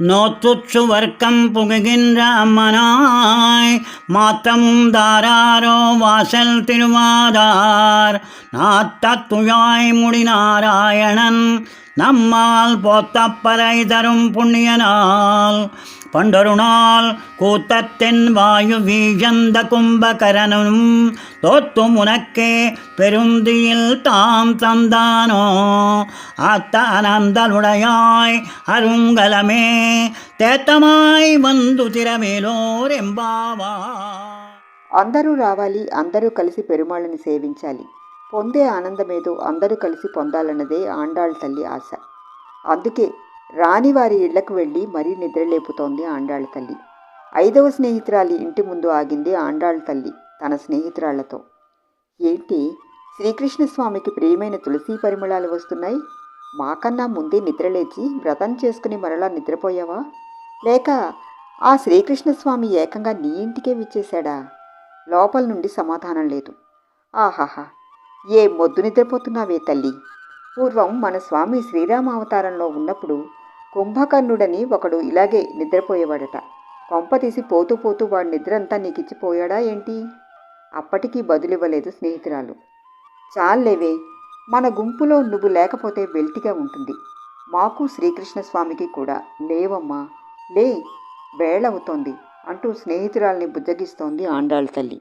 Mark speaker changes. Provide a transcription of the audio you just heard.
Speaker 1: நோத்துற்று வர்க்கம் புகுகின்ற அம்மனாய் மாத்தமும் தாராரோ வாசல் திருவாதார் நாத்தத்துழாய் முடிநாராயணன் நம்மால் போத்தப்பறை தரும் புண்ணியனால் பண்டொருநாள் கூத்தத்தின் வாயு வீழந்த கும்பகரனும் தோத்தும் உனக்கே பெருந்தியில் தாம் தந்தானோ அத்த அனந்தலுடையாய் அருங்கலமே தேத்தமாய் வந்து திரமேலோர் ఎంబావా
Speaker 2: అందరూ రావాలి అందరూ కలిసి పెరుమాళ్ళని సేవించాలి పొందే ఆనందమేదో అందరూ కలిసి పొందాలన్నదే ఆండాళ్ళ తల్లి ఆశ. అందుకే రాని వారి ఇళ్ళకు వెళ్ళి మరీ నిద్రలేపుతోంది ఆండాళ్ళ తల్లి. ఐదవ స్నేహితురాలి ఇంటి ముందు ఆగింది ఆండాళ్ళ తల్లి తన స్నేహితురాళ్ళతో. ఏంటి? శ్రీకృష్ణ స్వామికి ప్రియమైన తులసి పరిమళాలు వస్తున్నాయి? మాకన్నా ముందే నిద్రలేచి వ్రతం చేసుకుని మరలా నిద్రపోయావా? లేక ఆ శ్రీకృష్ణ స్వామి ఏకంగా నీ ఇంటికే విచ్చేశాడా? లోపల నుండి సమాధానం లేదు. ఆహాహా! ఏ మొద్దు నిద్రపోతున్నావే తల్లి. పూర్వం మన స్వామి శ్రీరామ అవతారంలో ఉన్నప్పుడు కుంభకర్ణుడని ఒకడు ఇలాగే నిద్రపోయేవాడట. కొంప తీసి పోతూ పోతూ వాడి నిద్రంతా నీకిచ్చిపోయాడా ఏంటి? అప్పటికీ బదులివ్వలేదు స్నేహితురాలు. చాలేవే మన గుంపులో నువ్వు లేకపోతే వెల్తిగా ఉంటుంది. మాకు శ్రీకృష్ణ స్వామికి కూడా. లేవమ్మా లే వేళవుతోంది అంటూ స్నేహితురాల్ని బుజ్జగిస్తోంది ఆండాళ్ళ తల్లి.